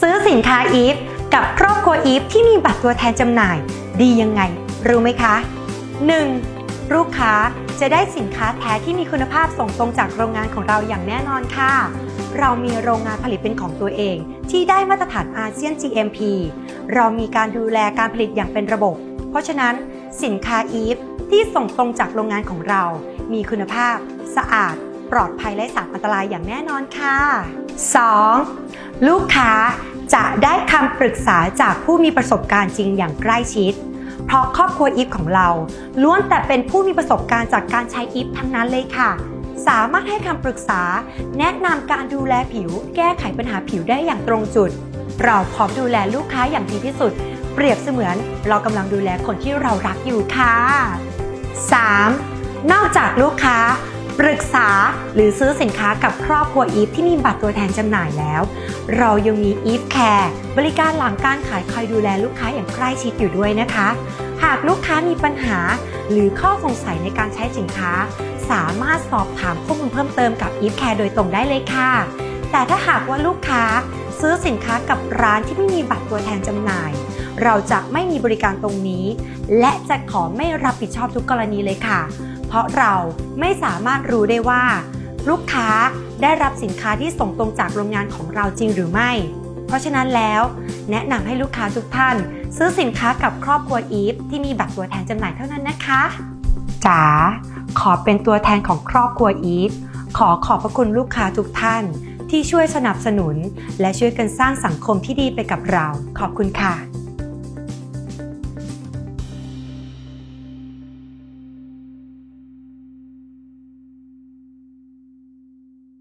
ซื้อสินค้าอีฟกับครอบครัวอีฟที่มีบัตรตัวแทนจำหน่าย ดียังไง รู้ไหมคะ 1. ลูกค้าจะได้สินค้าแท้ที่มีคุณภาพส่งตรงจากโรงงานของเราอย่างแน่นอนค่ะ เรามีโรงงานผลิตเป็นของตัวเอง ที่ได้มาตรฐานอาเซียน GMP เรามีการดูแลการผลิตอย่างเป็นระบบ เพราะฉะนั้นสินค้าอีฟที่ส่งตรงจากโรงงานของเรา มีคุณภาพ สะอาด ปลอดภัยและสารอันตรายอย่างแน่นอนค่ะ 2. ลูกค้า จะได้คำปรึกษาจากผู้มีประสบการณ์จริงอย่างใกล้ชิด เพราะครอบครัวอีฟของเรา ล้วนแต่เป็นผู้มีประสบการณ์จากการใช้อีฟทั้งนั้นเลยค่ะ สามารถให้คำปรึกษา แนะนำการดูแลผิว แก้ไขปัญหาผิวได้อย่างตรงจุด เราพร้อมดูแลลูกค้าอย่างดีที่สุด เปรียบเสมือนเรากำลังดูแลคนที่เรารักอยู่ค่ะ 3. นอกจากลูกค้า ปรึกษาหรือซื้อสินค้ากับครอบครัวอีฟที่มีบัตรตัวแทนจำหน่ายแล้ว เรายังมีอีฟแคร์บริการหลังการขายคอยดูแลลูกค้าอย่างใกล้ชิดอยู่ด้วยนะคะ หากลูกค้ามีปัญหา หรือข้อสงสัยในการใช้สินค้า สามารถสอบถามข้อมูลเพิ่มเติมกับอีฟแคร์โดยตรงได้เลยค่ะ แต่ถ้าหากว่าลูกค้าซื้อสินค้ากับร้านที่ไม่มีบัตรตัวแทนจำหน่าย เราจะไม่มีบริการตรงนี้ และจะขอไม่รับผิดชอบทุกกรณีเลยค่ะ เพราะเราไม่สามารถรู้ได้ว่า ลูกค้าได้รับสินค้าที่ส่งตรงจากโรงงานของเราจริงหรือไม่ เพราะฉะนั้นแล้ว แนะนำให้ลูกค้าทุกท่าน ซื้อสินค้ากับครอบครัวอีฟที่มีบัตรตัวแทนจำหน่ายเท่านั้นนะคะจ๋าขอเป็นตัวแทนของครอบครัวอีฟขอขอบพระคุณลูกค้าทุกท่าน ที่ช่วยสนับสนุน และช่วยกันสร้างสังคมที่ดีไปกับเรา ขอบคุณค่ะ